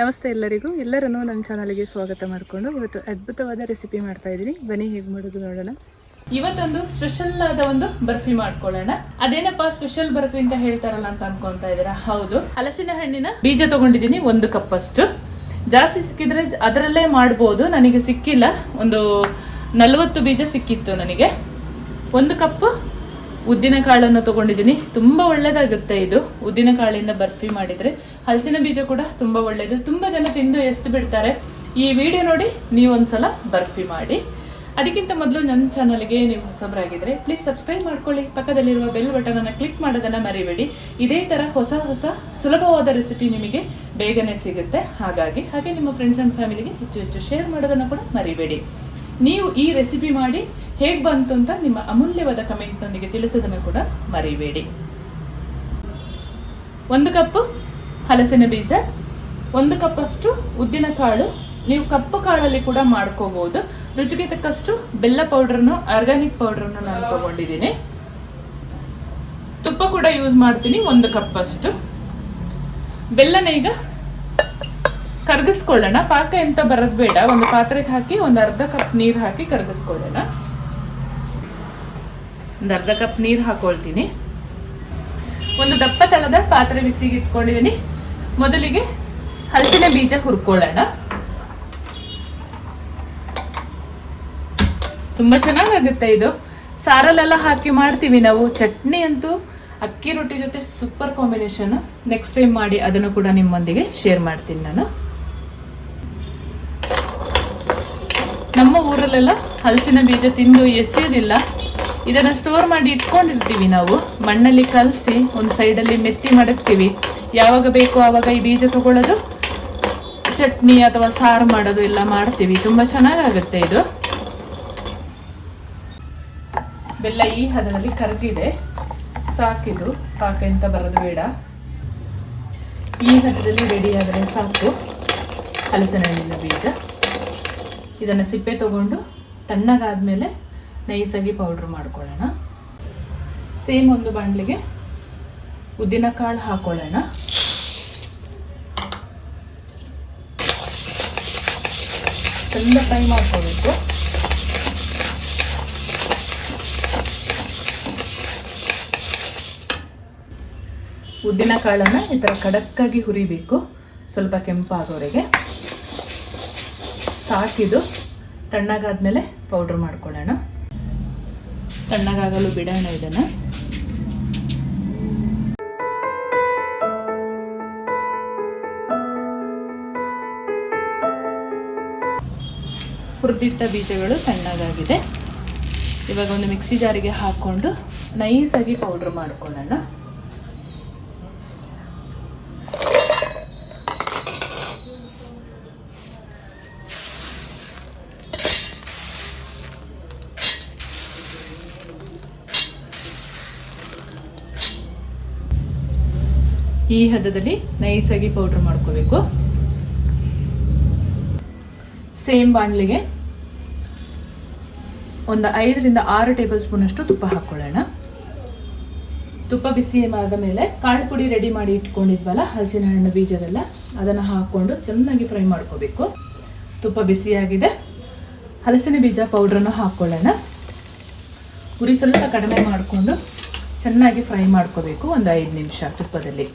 ನಮಸ್ತೆ ಎಲ್ಲರಿಗೂ. ಎಲ್ಲರನ್ನೂ ನನ್ನ ಚಾನಲ್ಗೆ ಸ್ವಾಗತ ಮಾಡಿಕೊಂಡು ಇವತ್ತು ಅದ್ಭುತವಾದ ರೆಸಿಪಿ ಮಾಡ್ತಾ ಇದ್ದೀನಿ. ಬನ್ನಿ, ಹೇಗೆ ಮಾಡೋದು ನೋಡೋಣ. ಇವತ್ತೊಂದು ಸ್ಪೆಷಲ್ ಆದ ಒಂದು ಬರ್ಫಿ ಮಾಡ್ಕೊಳ್ಳೋಣ. ಅದೇನಪ್ಪ ಸ್ಪೆಷಲ್ ಬರ್ಫಿ ಅಂತ ಹೇಳ್ತಾರಲ್ಲ ಅಂತ ಅನ್ಕೊಂತಾ ಇದ್ದೀರಾ? ಹೌದು. ಹಲಸಿನ ಹಣ್ಣಿನ ಬೀಜ ತಗೊಂಡಿದ್ದೀನಿ, ಒಂದು ಕಪ್ ಅಷ್ಟು ಜಾಸ್ತಿ ಸಿಕ್ಕಿದ್ರೆ ಅದರಲ್ಲೇ ಮಾಡ್ಬೋದು. ನನಗೆ ಸಿಕ್ಕಿಲ್ಲ. ಒಂದು ನಲವತ್ತು ಬೀಜ ಸಿಕ್ಕಿತ್ತು ನನಗೆ. ಒಂದು ಕಪ್ ಉದ್ದಿನ ಕಾಳನ್ನು ತಗೊಂಡಿದ್ದೀನಿ. ತುಂಬ ಒಳ್ಳೆಯದಾಗುತ್ತೆ ಇದು. ಉದ್ದಿನ ಕಾಳಿಂದ ಬರ್ಫಿ ಮಾಡಿದರೆ ಹಲಸಿನ ಬೀಜ ಕೂಡ ತುಂಬ ಒಳ್ಳೆಯದು ತುಂಬ ಜನ ತಿಂದು ಎಷ್ಟು ಬಿಡ್ತಾರೆ. ಈ ವಿಡಿಯೋ ನೋಡಿ ನೀವು ಒಂದ್ಸಲ ಬರ್ಫಿ ಮಾಡಿ. ಅದಕ್ಕಿಂತ ಮೊದಲು ನನ್ನ ಚಾನಲ್ಗೆ ನೀವು ಹೊಸಬರಾಗಿದ್ದರೆ ಪ್ಲೀಸ್ ಸಬ್ಸ್ಕ್ರೈಬ್ ಮಾಡ್ಕೊಳ್ಳಿ. ಪಕ್ಕದಲ್ಲಿರುವ ಬೆಲ್ ಬಟನನ್ನು ಕ್ಲಿಕ್ ಮಾಡೋದನ್ನು ಮರಿಬೇಡಿ. ಇದೇ ಥರ ಹೊಸ ಹೊಸ ಸುಲಭವಾದ ರೆಸಿಪಿ ನಿಮಗೆ ಬೇಗನೆ ಸಿಗುತ್ತೆ. ಹಾಗಾಗಿ ಹಾಗೆ ನಿಮ್ಮ ಫ್ರೆಂಡ್ಸ್ ಆ್ಯಂಡ್ ಫ್ಯಾಮಿಲಿಗೆ ಹೆಚ್ಚು ಹೆಚ್ಚು ಶೇರ್ ಮಾಡೋದನ್ನು ಕೂಡ ಮರಿಬೇಡಿ. ನೀವು ಈ ರೆಸಿಪಿ ಮಾಡಿ ಹೇಗೆ ಬಂತು ಅಂತ ನಿಮ್ಮ ಅಮೂಲ್ಯವಾದ ಕಮೆಂಟ್ನೊಂದಿಗೆ ತಿಳಿಸೋದನ್ನು ಕೂಡ ಮರಿಬೇಡಿ. ಒಂದು ಕಪ್ಪು ಹಲಸಿನ ಬೀಜ, ಒಂದು ಕಪ್ಪಷ್ಟು ಉದ್ದಿನ ಕಾಳು, ನೀವು ಕಪ್ಪು ಕಾಳಲ್ಲಿ ಕೂಡ ಮಾಡ್ಕೋಬಹುದು ರುಚಿಗೆ ತಕ್ಕಷ್ಟು ಬೆಲ್ಲ ಪೌಡ್ರನ್ನು ಆರ್ಗ್ಯಾನಿಕ್ ಪೌಡ್ರನ್ನು ನಾನು ತಗೊಂಡಿದ್ದೀನಿ. ತುಪ್ಪ ಕೂಡ ಯೂಸ್ ಮಾಡ್ತೀನಿ, ಒಂದು ಕಪ್ಪಷ್ಟು. ಬೆಲ್ಲನ ಈಗ ಕರಗಿಸ್ಕೊಳ್ಳೋಣ. ಪಾಕ ಎಂತ ಬರೋದು ಬೇಡ. ಒಂದು ಪಾತ್ರೆಗೆ ಹಾಕಿ, ಒಂದು ಅರ್ಧ ಕಪ್ ನೀರು ಹಾಕಿ ಕರಗಿಸ್ಕೊಳ್ಳೋಣ. ಒಂದು ಅರ್ಧ ಕಪ್ ನೀರು ಹಾಕೊಳ್ತೀನಿ. ಒಂದು ದಪ್ಪ ತಳದ ಪಾತ್ರೆ ಬಿಸಿಗೆ ಇಟ್ಕೊಂಡಿದ್ದೀನಿ. ಮೊದಲಿಗೆ ಹಲಸಿನ ಬೀಜ ಹುರ್ಕೊಳ್ಳೋಣ. ತುಂಬ ಚೆನ್ನಾಗಾಗುತ್ತೆ ಇದು. ಸಾರಲ್ಲೆಲ್ಲ ಹಾಕಿ ಮಾಡ್ತೀವಿ ನಾವು. ಚಟ್ನಿ ಅಂತೂ ಅಕ್ಕಿ ರೊಟ್ಟಿ ಜೊತೆ ಸೂಪರ್ ಕಾಂಬಿನೇಷನ್ ನೆಕ್ಸ್ಟ್ ಟೈಮ್ ಮಾಡಿ ಅದನ್ನು ಕೂಡ ನಿಮ್ಮೊಂದಿಗೆ ಶೇರ್ ಮಾಡ್ತೀನಿ ನಾನು. ನಮ್ಮ ಊರಲ್ಲೆಲ್ಲ ಹಲಸಿನ ಬೀಜ ತಿಂದು ಎಸೆಯೋದಿಲ್ಲ. ಇದನ್ನು ಸ್ಟೋರ್ ಮಾಡಿ ಇಟ್ಕೊಂಡಿರ್ತೀವಿ ನಾವು. ಮಣ್ಣಲ್ಲಿ ಕಲಸಿ, ಒಂದು ಸೈಡಲ್ಲಿ ಮೆತ್ತಿ ಮಡಗ್ತೀವಿ. ಯಾವಾಗ ಬೇಕೋ ಆವಾಗ ಈ ಬೀಜ ತಗೊಳ್ಳೋದು. ಚಟ್ನಿ ಅಥವಾ ಸಾರು ಮಾಡೋದು ಎಲ್ಲ ಮಾಡ್ತೀವಿ. ತುಂಬ ಚೆನ್ನಾಗಾಗುತ್ತೆ ಇದು. ಬೆಲ್ಲ ಈ ಹದದಲ್ಲಿ ಕರಗಿದೆ ಸಾಕಿದು ಪಾಕ ಎಂತ ಬರೋದು ಬೇಡ. ಈ ಹದದಲ್ಲಿ ರೆಡಿ ಆದರೆ ಸಾಕು. ಹಲಸಿನ ಹಣ್ಣಿನ ಬೀಜ. ಇದನ್ನು ಸಿಪ್ಪೆ ತಗೊಂಡು ತಣ್ಣಗಾದ್ಮೇಲೆ ನೈಸಾಗಿ ಪೌಡ್ರ್ ಮಾಡ್ಕೊಳ್ಳೋಣ. ಸೇಮ್ ಒಂದು ಬಾಣಲಿಗೆ ಉದ್ದಿನ ಕಾಳು ಹಾಕೊಳ್ಳೋಣ. ಚಂದ ಫ್ರೈ ಮಾಡ್ಕೋಬೇಕು. ಉದ್ದಿನ ಕಾಳನ್ನು ಈ ಥರ ಖಡಕ್ಕಾಗಿ ಹುರಿಬೇಕು. ಸ್ವಲ್ಪ ಕೆಂಪಾಗೋವರೆಗೆ ಸಾಕಿದು ತಣ್ಣಗಾದ್ಮೇಲೆ ಪೌಡ್ರ್ ಮಾಡ್ಕೊಳ್ಳೋಣ. ತಣ್ಣಗಾಗಲು ಬಿಡೋಣ ಇದನ್ನು. ಹುರಿದಿಟ್ಟ ಬೀಜಗಳು ತಣ್ಣಗಾಗಿದೆ. ಇವಾಗ ಒಂದು ಮಿಕ್ಸಿ ಜಾರಿಗೆ ಹಾಕ್ಕೊಂಡು ನೈಸಾಗಿ ಪೌಡ್ರ್ ಮಾಡ್ಕೊಳ್ಳೋಣ. ಈ ಹದದಲ್ಲಿ ನೈಸಾಗಿ ಪೌಡ್ರ್ ಮಾಡ್ಕೋಬೇಕು. ಸೇಮ್ ಬಾಣಲಿಗೆ ಒಂದು ಐದರಿಂದ ಆರು ಟೇಬಲ್ ಸ್ಪೂನಷ್ಟು ತುಪ್ಪ ಹಾಕ್ಕೊಳ್ಳೋಣ. ತುಪ್ಪ ಬಿಸಿ ಆದ ಮೇಲೆ ಕಾಳು ಪುಡಿ ರೆಡಿ ಮಾಡಿ ಇಟ್ಕೊಂಡಿದ್ವಲ್ಲ, ಹಲಸಿನ ಹಣ್ಣು ಬೀಜದೆಲ್ಲ, ಅದನ್ನು ಹಾಕ್ಕೊಂಡು ಚೆನ್ನಾಗಿ ಫ್ರೈ ಮಾಡ್ಕೋಬೇಕು. ತುಪ್ಪ ಬಿಸಿಯಾಗಿದೆ. ಹಲಸಿನ ಬೀಜ ಪೌಡ್ರನ್ನು ಹಾಕ್ಕೊಳ್ಳೋಣ. ಉರಿ ಸ್ವಲ್ಪ ಕಡಿಮೆ ಮಾಡಿಕೊಂಡು ಚೆನ್ನಾಗಿ ಫ್ರೈ ಮಾಡ್ಕೋಬೇಕು ಒಂದು ಐದು ನಿಮಿಷ ತುಪ್ಪದಲ್ಲಿ.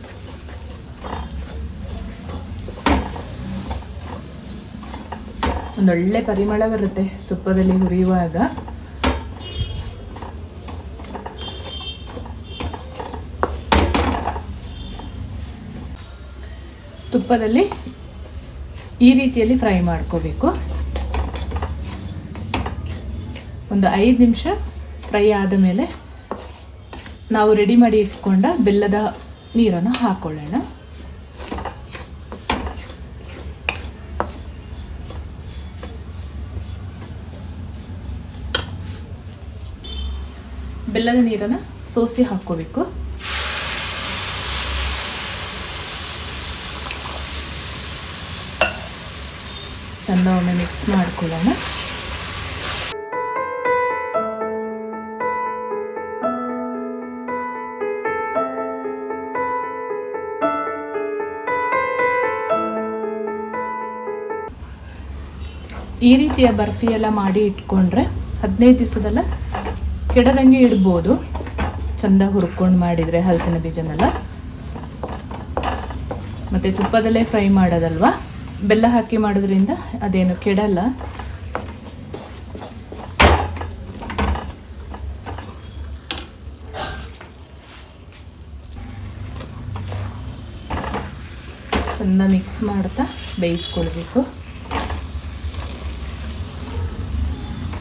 ಒಂದೊಳ್ಳೆ ಪರಿಮಳ ಬರುತ್ತೆ ತುಪ್ಪದಲ್ಲಿ ಹುರಿಯುವಾಗ. ತುಪ್ಪದಲ್ಲಿ ಈ ರೀತಿಯಲ್ಲಿ ಫ್ರೈ ಮಾಡ್ಕೋಬೇಕು. ಒಂದು ಐದು ನಿಮಿಷ ಫ್ರೈ ಆದ ಮೇಲೆ ನಾವು ರೆಡಿ ಮಾಡಿ ಇಟ್ಕೊಂಡ ಬೆಲ್ಲದ ನೀರನ್ನು ಹಾಕೊಳ್ಳೋಣ. ಬೆಲ್ಲದ ನೀರನ್ನು ಸೋಸಿ ಹಾಕ್ಕೋಬೇಕು. ಚಂದ ಒಮ್ಮೆ ಮಿಕ್ಸ್ ಮಾಡ್ಕೊಳ್ಳೋಣ. ಈ ರೀತಿಯ ಬರ್ಫಿ ಎಲ್ಲ ಮಾಡಿ ಇಟ್ಕೊಂಡ್ರೆ ಹದಿನೈದು ದಿವಸದಲ್ಲ ಕೆಡದಂಗೆ ಇಡ್ಬೋದು. ಚಂದ ಹುರ್ಕೊಂಡು ಮಾಡಿದರೆ ಹಲಸಿನ ಬೀಜನೆಲ್ಲ. ಮತ್ತು ತುಪ್ಪದಲ್ಲೇ ಫ್ರೈ ಮಾಡೋದಲ್ವಾ? ಬೆಲ್ಲ ಹಾಕಿ ಮಾಡೋದ್ರಿಂದ ಅದೇನು ಕೆಡಲ್ಲ. ಚಂದ ಮಿಕ್ಸ್ ಮಾಡ್ತಾ ಬೇಯಿಸ್ಕೊಳ್ಬೇಕು.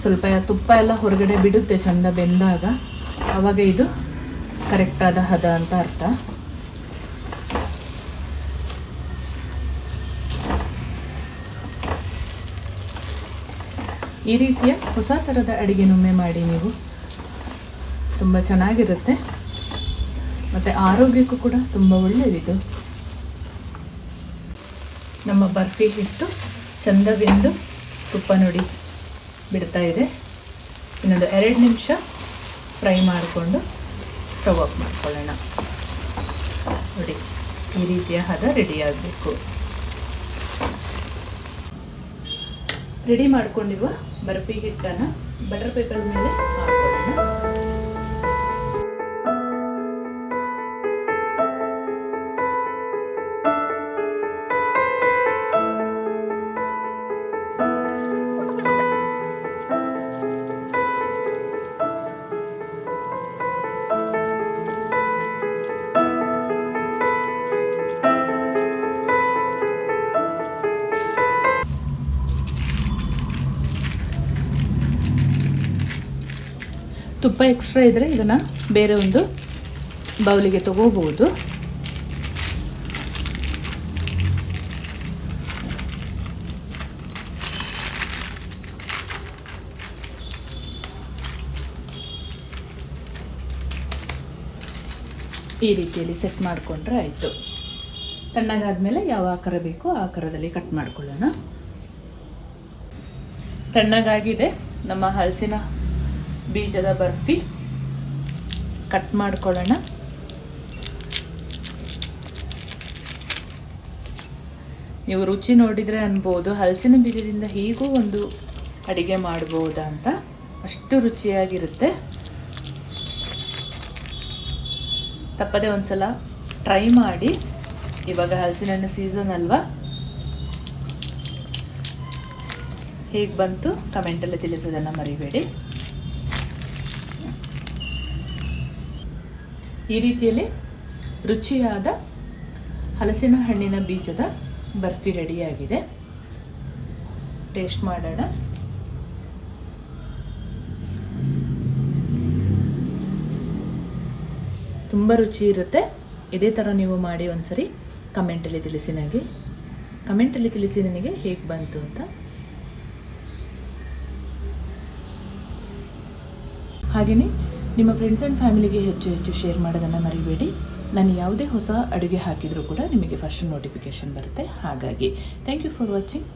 ಸ್ವಲ್ಪ ತುಪ್ಪ ಎಲ್ಲ ಹೊರಗಡೆ ಬಿಡುತ್ತೆ ಚಂದ ಬೆಂದಾಗ. ಆವಾಗ ಇದು ಕರೆಕ್ಟಾದ ಹದ ಅಂತ ಅರ್ಥ. ಈ ರೀತಿಯ ಹೊಸ ಥರದ ಅಡಿಗೆನೊಮ್ಮೆ ಮಾಡಿ ನೀವು. ತುಂಬ ಚೆನ್ನಾಗಿರುತ್ತೆ. ಮತ್ತು ಆರೋಗ್ಯಕ್ಕೂ ಕೂಡ ತುಂಬ ಒಳ್ಳೆಯದಿದು ನಮ್ಮ ಬರ್ಫಿ ಹಿಟ್ಟು ಚಂದ ಬೆಂದು ತುಪ್ಪ ನೋಡಿ. ಬಿಡ್ತಾ ಇದೆ. ಇನ್ನೊಂದು ಎರಡು ನಿಮಿಷ ಫ್ರೈ ಮಾಡಿಕೊಂಡು ಸ್ಟವ್ ಆಫ್ ಮಾಡ್ಕೊಳ್ಳೋಣ. ನೋಡಿ, ಈ ರೀತಿಯ ಹದ ರೆಡಿ ಆಗಬೇಕು. ರೆಡಿ ಮಾಡ್ಕೊಂಡಿರುವ ಬರ್ಫಿ ಹಿಟ್ಟನ್ನು ಬಟರ್ ಪೇಪರ್ ಮೇಲೆ ಹಾಕೊಳ್ಳೋಣ. ತುಪ್ಪ ಎಕ್ಸ್ಟ್ರಾ ಇದ್ದರೆ ಇದನ್ನು ಬೇರೆ ಒಂದು ಬೌಲಿಗೆ ತಗೋಬಹುದು. ಈ ರೀತಿಯಲ್ಲಿ ಸೆಟ್ ಮಾಡಿಕೊಂಡ್ರೆ ಆಯಿತು. ತಣ್ಣಗಾದ್ಮೇಲೆ ಯಾವ ಆಕಾರ ಬೇಕೋ ಆ ಆಕಾರದಲ್ಲಿ ಕಟ್ ಮಾಡ್ಕೊಳ್ಳೋಣ. ತಣ್ಣಗಾಗಿದೆ. ನಮ್ಮ ಹಲಸಿನ ಬೀಜದ ಬರ್ಫಿ. ಕಟ್ ಮಾಡ್ಕೊಳ್ಳೋಣ. ನೀವು ರುಚಿ ನೋಡಿದರೆ ಅನ್ಬೋದು, ಹಲಸಿನ ಬೀಜದಿಂದ ಹೀಗೂ ಒಂದು ಅಡಿಗೆ ಮಾಡ್ಬೋದಾ ಅಂತ. ಅಷ್ಟು ರುಚಿಯಾಗಿರುತ್ತೆ. ತಪ್ಪದೆ ಒಂದ್ಸಲ ಟ್ರೈ ಮಾಡಿ. ಇವಾಗ ಹಲಸಿನ ಸೀಸನ್ ಅಲ್ವಾ? ಹೇಗೆ ಬಂತು? ಕಮೆಂಟಲ್ಲಿ ತಿಳಿಸೋದನ್ನು ಮರಿಬೇಡಿ. ಈ ರೀತಿಯಲ್ಲಿ ರುಚಿಯಾದ ಹಲಸಿನ ಹಣ್ಣಿನ ಬೀಜದ ಬರ್ಫಿ ರೆಡಿಯಾಗಿದೆ. ಟೇಸ್ಟ್ ಮಾಡೋಣ. ತುಂಬ ರುಚಿ ಇರುತ್ತೆ. ಇದೇ ಥರ ನೀವು ಮಾಡಿ ಒಂದ್ಸರಿ ಕಮೆಂಟಲ್ಲಿ ತಿಳಿಸಿ ನನಗೆ. ಕಮೆಂಟಲ್ಲಿ ತಿಳಿಸಿ ನನಗೆ ಹೇಗೆ ಬಂತು ಅಂತ. ಹಾಗೆಯೇ ನಿಮ್ಮ ಫ್ರೆಂಡ್ಸ್ ಆ್ಯಂಡ್ ಫ್ಯಾಮಿಲಿಗೆ ಹೆಚ್ಚು ಹೆಚ್ಚು ಶೇರ್ ಮಾಡೋದನ್ನು ಮರಿಬೇಡಿ. ನಾನು ಯಾವುದೇ ಹೊಸ ಅಡುಗೆ ಹಾಕಿದರೂ ಕೂಡ ನಿಮಗೆ ಫಸ್ಟ್ ನೋಟಿಫಿಕೇಷನ್ ಬರುತ್ತೆ. ಹಾಗಾಗಿ ಥ್ಯಾಂಕ್ ಯು ಫಾರ್ ವಾಚಿಂಗ್